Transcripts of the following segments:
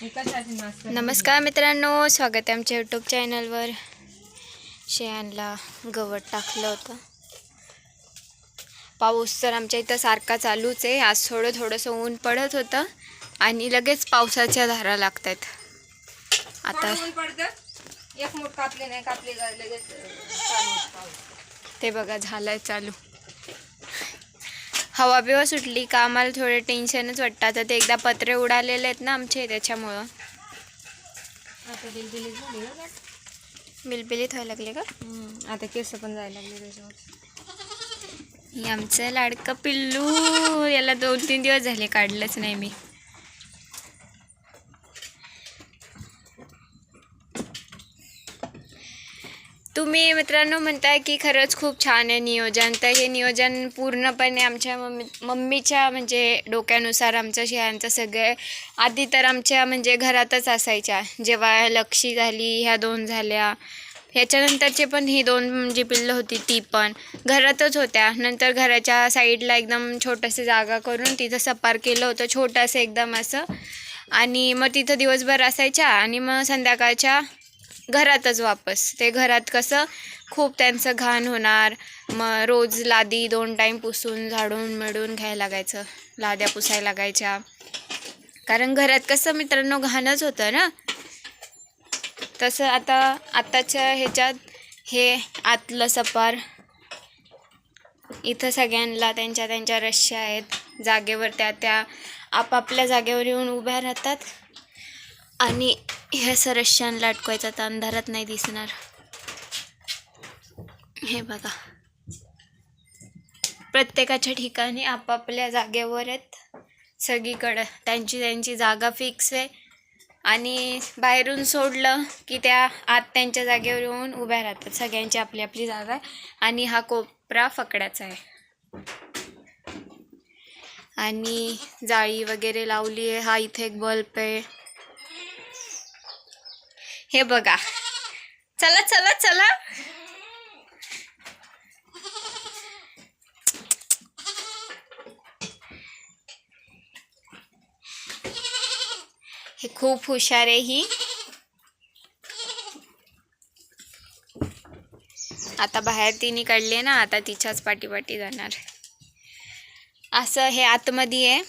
नमस्कार मित्रांनो स्वागत आहे आमच्या यूट्यूब चॅनलवर शेयांना गवत टाकलं होतं. पाऊस तर आमच्या इथं सारखा चालूच आहे. आज थोडं थोडंसं ऊन पडत होतं आणि लगेच पावसाच्या धारा लागत आहेत आता एक मूठ कापले नाही कापले. ते बघा झालंय चालू. हवा बिवा सुटली का आम्हाला थोडं टेन्शनच वाटतं आता ते एकदा पत्रे उडालेले आहेत ना आमचे त्याच्यामुळं. आता बिलबिली झाली का? बिलबिलीत व्हायला लागले का? आता केस पण जायला लागले त्याच्यावर. हे आमचं लाडकं पिल्लू याला दोन तीन दिवस झाले काढलंच नाही मी. तुम्ही मित्रांनो म्हणताय की खरंच खूप छान आहे नियोजन. तर हे नियोजन पूर्णपणे आमच्या मम्मी मम्मीच्या म्हणजे डोक्यानुसार आमचं शेळ्यांचं सगळं आधी तर आमच्या म्हणजे घरातच असायच्या. जेव्हा लक्षी झाली ह्या दोन झाल्या. ह्याच्यानंतरचे पण ही दोन जी पिल्लं होती ती पण. घरातच होत्या. नंतर घराच्या साईडला एकदम छोटंसं जागा करून तिथं सपार केलं होतं छोटंसं एकदम असं. आणि मग तिथं दिवसभर असायच्या. आणि मग संध्याकाळच्या घरातच वापस. ते घरात कसं खूप त्यांचं घाण होणार. मग रोज लादी दोन टाईम पुसून झाडून मिळून घ्यायला लागायचं. लाद्या पुसायला लागायच्या. कारण घरात कसं मित्रांनो घाणच होतं ना. तसं आता आत्ताच्या ह्याच्यात हे आतलं सपार. इथं सगळ्यांना त्यांच्या त्यांच्या रश्या आहेत. जागेवर त्या त्या आपापल्या जागेवर येऊन उभ्या राहतात. आणि ह्या असं रश्यान तर अंधारात नाही दिसणार. हे बघा. प्रत्येकाच्या ठिकाणी आपापल्या जागेवर आहेत. सगळीकडं त्यांची त्यांची जागा फिक्स आहे. आणि बाहेरून सोडलं की त्या आत त्यांच्या जागेवर येऊन उभ्या राहतात. सगळ्यांची आपली आपली जागा आहे. आणि हा कोपरा फकड्याचा आहे. आणि जाळी वगैरे लावली आहे. हा इथे एक बल्ब आहे. हे बघा. चला चला चला. हे खूप हुशार आहे ही. आता बाहेर तिने काढले ना आता तिच्याच पाठीपाठी जाणार. असं हे आतमध्ये आहे.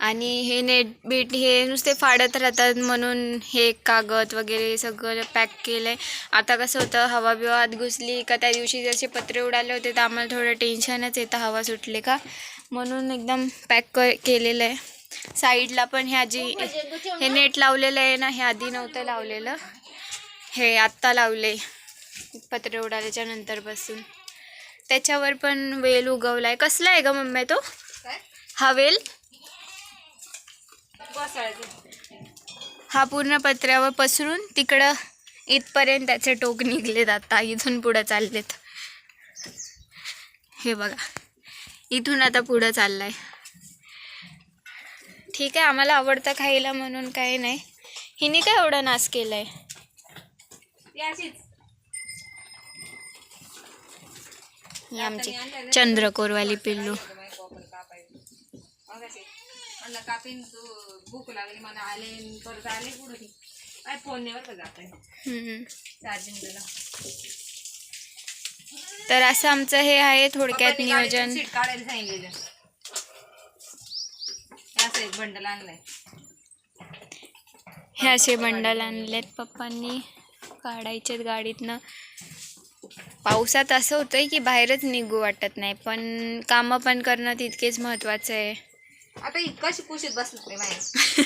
आणि हे नेट बीट हे नुसते फाडत राहतात म्हणून हे कागद वगैरे सगळं पॅक केलं आहे आता कसं होतं हवा बिवा आत घुसली का त्या दिवशी जसे पत्रे उडाले होते तर आम्हाला थोडं टेन्शनच येतं हवा सुटले का. म्हणून एकदम पॅक क केलेलं आहे. साईडला पण ह्या जी हे नेट लावलेलं आहे ना हे आधी नव्हतं लावलेलं. हे आत्ता लावले. पत्रे उडाल्याच्या नंतरपासून त्याच्यावर पण वेल उगवलाय. कसला आहे ग मम्मी तो? हा वेल? हा पूर्ण पत्र्यावर पसरून तिकडं इथपर्यंत त्याचे टोक निघलेत आता. इथून पुढं चाललेत. हे बघा. इथून आता पुढं चाललाय. ठीक आहे आम्हाला आवडतं खायला म्हणून काही नाही. हिने काय एवढा नाश केलाय? ती अशीच. ही आमची चंद्रकोरवाली पिल्लू. म्हणलं कापीन तू भूक लागली मला आले परत आले पुढे काय फोन नेवर का जात हम्म. चार्जिंग दिलं तर असं आमचं हे आहे थोडक्यात नियोजन. सीट काढायला सांगितलेलं. हे असं एक बंडल आणलंय. हे असे बंडल आणलेत पप्पांनी. काढायचेत गाडीतनं. पावसात असं होतंय की बाहेरच निघू वाटत नाही पण कामं पण करणं तितकेच महत्त्वाचं आहे. आता ही कशी कुशीत बसली माझ्या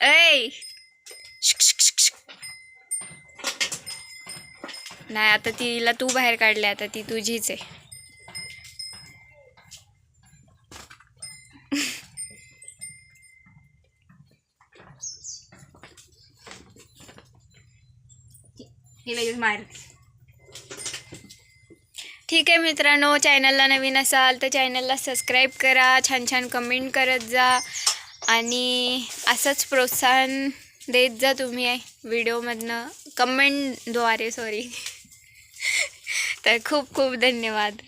ऐ. नाही आता तिला तू बाहेर काढले आता ती तुझीच आहे. ही लगेच माहेर ठीक आहे मित्रांनो चॅनलला नवीन असाल तर चॅनलला सबस्क्राईब करा छान छान कमेंट करत जा आणि असंच प्रोत्साहन देत जा तुम्ही व्हिडिओमधनं कमेंटद्वारे सॉरी तर खूप खूप धन्यवाद.